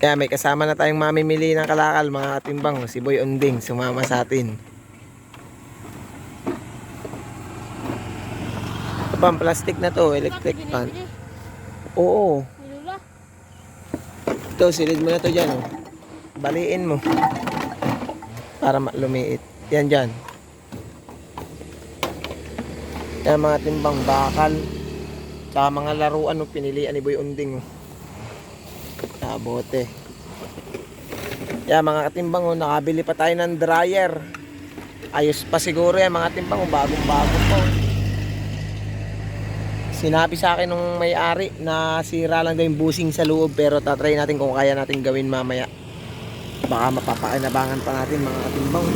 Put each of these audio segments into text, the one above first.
Kaya may kasama na tayong mamimili ng kalakal mga katimbang. Si Boy Unding sumama sa atin. Pang plastic na to, electric pan. Oo. Ito, silid mo na to dyan. Oh. Baliin mo. Para lumiit. Yan dyan. Yan mga timbang bakal. Tsaka mga laruan no, pinilian ni Boy Unding. Oh. Sa bote. Yan mga katimbang oh, nakabili pa tayo ng dryer. Ayos pa siguro yan mga timbang oh, bagong bago pa. oh. Sinabi sa akin nung may-ari na sira lang daw yung busing sa loob pero tatry natin kung kaya natin gawin mamaya. Baka mapapakinabangan pa natin mga katimbang.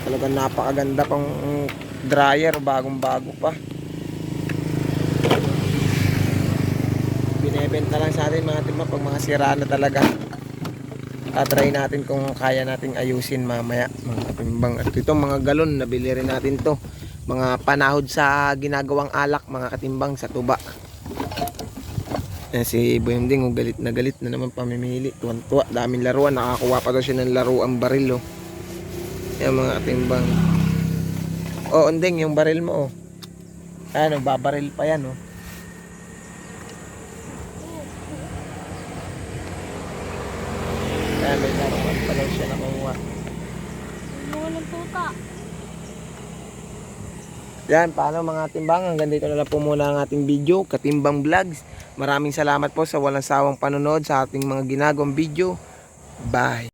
Talagang napakaganda pang dryer, bagong bago pa. Binebenta lang sa atin mga timbang pag mga sira na talaga. Tatry natin kung kaya nating ayusin mamaya mga katimbang. At itong mga galon, nabili rin natin to. Mga panahod sa ginagawang alak mga katimbang sa tuba. Yan si Boyonding oh, galit na galit na naman pamimili. Tuwan tuwa daming laruan. Nakakuha pa daw siya ng laruang baril oh. yan mga katimbang. Oh unding yung baril mo oh. Ano babaril pa yan oh Ayan, may laruan pa daw siya nakuha. Tuta. Yan, paano mga timbang? Hanggang dito na lang po muna ang ating video, Katimbang Vlogs. Maraming salamat po sa walang sawang panonood sa ating mga ginagawang video. Bye!